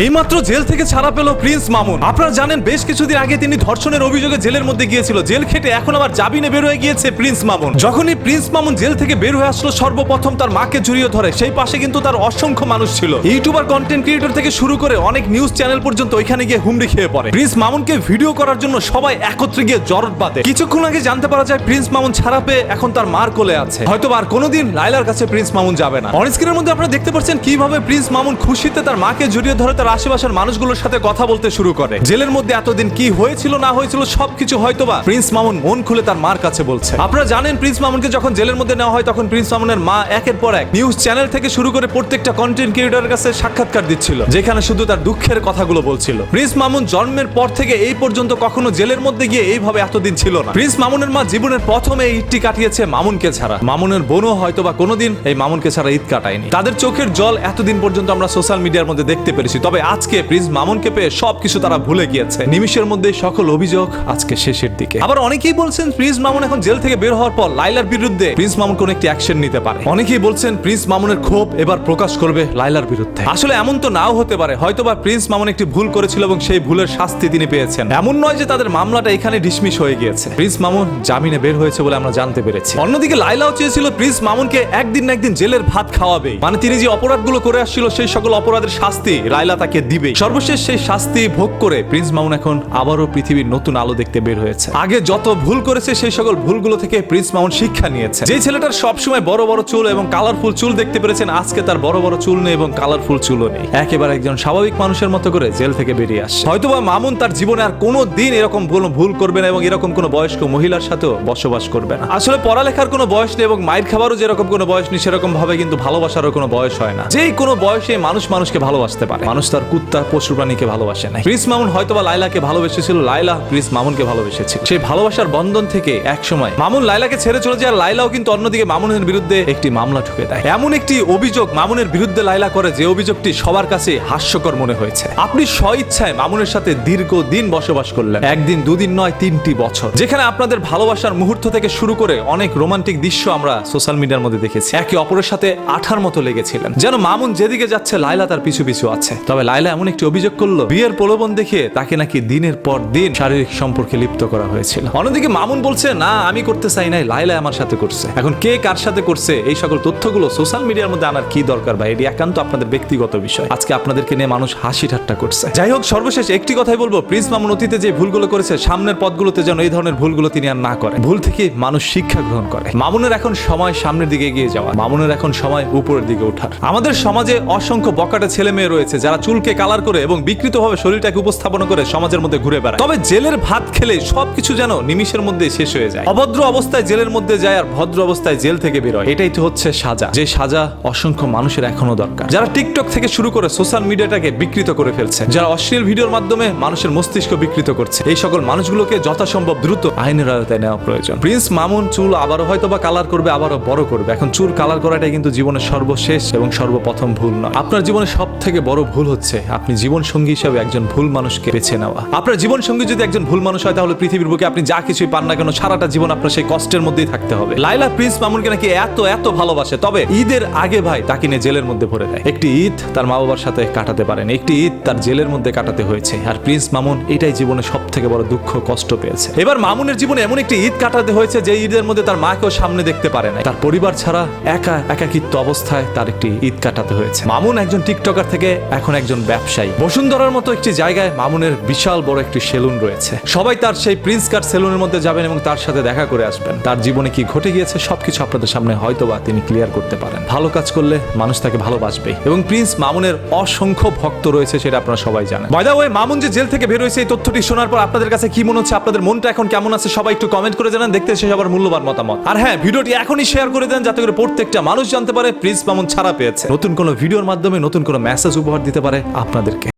এইমাত্র জেল থেকে ছাড়া পেল প্রিন্স মামুন। আপনারা জানেন, বেশ কিছুদিন আগে তিনি ধর্ষণের অভিযোগে জেলের মধ্যে গিয়েছিল। জেল খেটে এখন আবার জামিনে বের হয়ে গিয়েছে প্রিন্স মামুন। যখনই প্রিন্স মামুন জেল থেকে বের হয়ে আসলো, সর্বপ্রথম তার মাকে জড়িয়ে ধরে। সেই পাশে কিন্তু তার অসংখ্য মানুষ ছিল। ইউটিউবার কন্টেন্ট ক্রিয়েটর থেকে শুরু করে অনেক নিউজ চ্যানেল পর্যন্ত ওইখানে গিয়ে হুমড়ি খেয়ে পড়ে। প্রিন্স মামুনকে ভিডিও করার জন্য সবাই একত্রে গিয়ে জরট বাঁধে। কিছুক্ষণ আগে জানতে পারা যায়, প্রিন্স মামুন ছাড়া পেয়ে এখন তার মার কোলে আছে। হয়তো আর কোনোদিন লাইলার কাছে প্রিন্স মামুন যাবে না। অনস্ক্রিনের মধ্যে আপনারা দেখতে পাচ্ছেন কীভাবে প্রিন্স মামুন খুশিতে তার মাকে জড়িয়ে ধরে তার আশেপাশের মানুষগুলোর সাথে কথা বলতে শুরু করে। জেলের মধ্যে এতদিন কি হয়েছিল, না হয়েছিল, সবকিছু হয়তোবা প্রিন্স মামুন মন খুলে তার মার কাছে বলছে। আপনারা জানেন, প্রিন্স মামুনকে যখন জেলের মধ্যে নেওয়া হয়, তখন প্রিন্স মামুনের মা একের পর এক নিউজ চ্যানেল থেকে শুরু করে প্রত্যেকটা কন্টেন্ট ক্রিয়েটরের কাছে সাক্ষাৎকার দিচ্ছিল, যেখানে শুধু তার দুঃখের কথাগুলো বলছিল। প্রিন্স মামুন জন্মের পর থেকে এই পর্যন্ত কখনো জেলের মধ্যে গিয়ে এইভাবে এতদিন ছিল না। প্রিন্স মামুনের মা জীবনের প্রথমে ঈদটি কাটিয়েছে মামুনকে ছাড়া। মামুনের বোনও হয়তোবা কোনোদিন এই মামুনকে ছাড়া ঈদ কাটায়নি। তাদের চোখের জল এতদিন পর্যন্ত আমরা সোশ্যাল মিডিয়ার মধ্যে দেখতে পেরেছি। তবে আজকে প্রিন্স মামুনকে পেয়ে সবকিছু তারা ভুলে গিয়েছে। নিমিষের মধ্যে সকল অভিযোগ আজকে শেষের দিকে। আবার অনেকেই বলছেন প্রিন্স মামুন এখন জেল থেকে বের হওয়ার পর লাইলার বিরুদ্ধে প্রিন্স মামুন কোন একটি অ্যাকশন নিতে পারে। অনেকেই বলছেন প্রিন্স মামুনের ক্ষোভ এবার প্রকাশ করবে লাইলার বিরুদ্ধে। আসলে এমন তো নাও হতে পারে, হয়তোবা প্রিন্স মামুন একটি ভুল করেছিল এবং সেই ভুলের শাস্তি তিনি পেয়েছেন। এমন নয় যে তাদের মামলাটা এখানে ডিসমিস হয়ে গিয়েছে। প্রিন্স মামুন জামিনে বের হয়েছে বলে আমরা জানতে পেরেছি। অন্যদিকে লাইলাও চেয়েছিল প্রিন্স মামুনকে একদিন না একদিন জেলের ভাত খাওয়াবে মানে তিনি যে অপরাধগুলো করে আসছিল সেই সকল অপরাধের শাস্তি লাইলা তাকে দিবে। সর্বশেষ সেই শাস্তি ভোগ করে প্রিন্স মামুন এখন আবারও পৃথিবীর নতুন আলো দেখতে বের হয়েছে। আগে যত ভুল করেছে সেই সকল ভুলগুলো থেকে প্রিন্স মামুন শিক্ষা নিয়েছে। যে ছেলেটার সবসময় বড় বড় চুল এবং কালারফুল চুল দেখতে পেরেছেন, আজকে তার বড় বড় চুল নেই এবং কালারফুল চুলও নেই। একেবারে একজন স্বাভাবিক মানুষের মতো করে জেল থেকে বেরিয়ে আসে। হয়তোবা মামুন তার জীবনে আর কোনো দিন এরকম কোনো ভুল করবে না এবং এরকম কোনো বয়স্ক মহিলার সাথেও বসবাস করবে না। আসলে পড়ালেখার কোনো বয়স নেই এবং মায়ের খাবারও যেরকম কোনো বয়স নেই সেরকম ভাবে কিন্তু ভালোবাসারও কোনো বয়স হয় না। যেই কোনো বয়সে মানুষ মানুষকে ভালোবাসতে পারে। মানুষ তার কুত্তা পশু প্রাণীকে ভালোবাসে না প্রিন্স মামুন হয়তোবা লাইলাকে ভালোবেসেছিল লাইলা প্রিন্স মামুনকে ভালোবেসেছিল। সেই ভালোবাসার বন্ধন থেকে এক সময় মামুন লাইলাকে ছেড়ে চলে যায় লাইলাও কিন্তু অন্যদিকে মামুনের বিরুদ্ধে একটি মামলা ঠুকে দেয়। এমন একটি অভিযোগ মামুনের বিরুদ্ধে লাইলা করে যে অভিযোগটি সবার কাছে হাস্যকর মনে হয়েছে। আপনি স্ব ইচ্ছায় মামুনের সাথে দীর্ঘ দিন বসবাস করলেন। একদিন, দুদিন নয়, তিনটি বছর। যেখানে আপনাদের ভালোবাসার মুহূর্ত থেকে শুরু করে অনেক রোমান্টিক দৃশ্য আমরা সোশ্যাল মিডিয়ার মধ্যে দেখেছি। একে অপরের সাথে আঠার মতো লেগেছিলেন। যেন মামুন যেদিকে যাচ্ছে লাইলা তার পিছু পিছু আছে। তবে লাইলা এমন একটি অভিযোগ করল, বিয়ের প্রলোভন দেখিয়ে তাকে নাকি দিনের পর দিন শারীরিক সম্পর্কে লিপ্ত করা হয়েছিল। অন্যদিকে মামুন বলছে, না, আমি করতে চাই নাই লাইলা আমার সাথে করছে। এখন কে কার সাথে করছে, এই সকল তথ্যগুলো সোশ্যাল মিডিয়ার মধ্যে আনার কি দরকার ভাই? এটি একান্ত আপনাদের ব্যক্তিগত বিষয়। আজকে আপনাদেরকে নিয়ে মানুষ হাসি ঠাট্টা করছে। যাই হোক, সর্বশেষ একটি কথাই বলব, প্রিন্স মামুন অতীতে যে ভুলগুলো করেছে, সামনের পথগুলোতে যেন এই ধরনের ভুলগুলো তিনি আর না করেন। ভুল থেকে মানুষ শিক্ষা গ্রহণ করে। মামুনের এখন সময় সামনের দিকে এগিয়ে যাওয়া, মামুনের এখন সময় উপরের দিকে ওঠার। আমাদের সমাজে অসংখ্য বকাটে ছেলে মেয়ে রয়েছে যারা চুলকে কালার করে এবং বিকৃতভাবে শরীরটাকে উপস্থাপন করে সমাজের মধ্যে ঘুরে বেড়ায়। তবে জেলের ভাত খেলে সবকিছু যেন নিমিষের মধ্যে শেষ হয়ে যায়। অভদ্র অবস্থায় জেলের মধ্যে যায় আর ভদ্র অবস্থায় জেল থেকে বেরোয় এটাই তো হচ্ছে সাজা। যে সাজা অসংখ্য মানুষের এখনও দরকার। যারা টিকটক থেকে শুরু করে সোশ্যাল মিডিয়াটাকে বিকৃত করে ফেলছে, যারা অশ্লীল ভিডিওর মাধ্যমে মানুষের মস্তিষ্ক বিকৃত করছে, এই সকল মানুষগুলোকে যথাসম্ভব দ্রুত আইনের আয়তায় নেওয়া প্রয়োজন। প্রিন্স মামুন চুল আবারও হয়তো বা কালার করবে, আবারও বড় করবে। এখন চুল কালার করাটাই কিন্তু জীবনের সর্বশেষ এবং সর্বপ্রথম ভুল নয়। আপনার জীবনে সব থেকে বড় ভুল হচ্ছে আপনি জীবন সঙ্গী হিসাবে একজন ভুল মানুষকে বেছে নেওয়া। আপনার জীবন সঙ্গী যদি একজন ভুল মানুষ হয়, তাহলে পৃথিবীর বুকে আপনি যা কিছুই পান না কেন, সারাটা জীবন আপনার সেই কষ্টের মধ্যেই থাকতে হবে। লাইলা প্রিন্স মামুনকে নাকি এত এত ভালোবাসে। তবে ঈদের আগে ভাই তাকে নিয়ে জেলের মধ্যে ভরে দেয়। একটি ঈদ তার মা বাবার সাথে কাটাতে পারেন। একটি ঈদ তার জেলের মধ্যে কাটাতে হয়েছে। আর প্রিন্স মামুন এটাই জীবনে সব থেকে বড় দুঃখ, কষ্ট পেয়েছে। এবার মামুনের জীবনে এমন একটি ঈদ কাটাতে হয়েছে, যে ঈদের মধ্যে তার মাকেও সামনে দেখতে পারে না তার পরিবার ছাড়া একা, একাকিত্ব অবস্থায় তার একটি ঈদ কাটাতে হয়েছে। মামুন একজন টিকটকার থেকে এখন একজন ব্যবসায়ী। বসুন্ধরার মতো একটি জায়গায় মামুনের বিশাল বড় একটি সেলুন রয়েছে। সবাই তার সেই প্রিন্স কার সেলুনের মধ্যে যাবেন এবং তার সাথে দেখা করে আসবেন। তার জীবনে কি ঘটে গিয়েছে সবকিছু আপনাদের সামনে হয়তোবা তিনি ক্লিয়ার করতে পারেন। ভালো কাজ করলে মানুষ তাকে ভালোবাসবে। এবং প্রিন্স মামুনের অসংখ্য ভক্ত রয়েছে সেটা আপনারা সবাই জানেন। বাইদা ওয়ে মামুন যে জেল থেকে বের হয়েছে, এই তথ্যটি শোনার পর আপনাদের কাছে কি মনে হচ্ছে? আপনাদের মনটা এখন কেমন আছে? সবাই একটু কমেন্ট করে জানান, দেখতে শেষ আবার মূল্যবান মতামত। আর হ্যাঁ ভিডিওটি এখনই শেয়ার করে দেন, যাতে করে প্রত্যেকটা মানুষ জানতে পারে প্রিন্স মামুন ছাড়া পেয়েছে। নতুন কোনো ভিডিওর মাধ্যমে নতুন কোনো মেসেজ উপহার দিতে পারে আপনাদেরকে।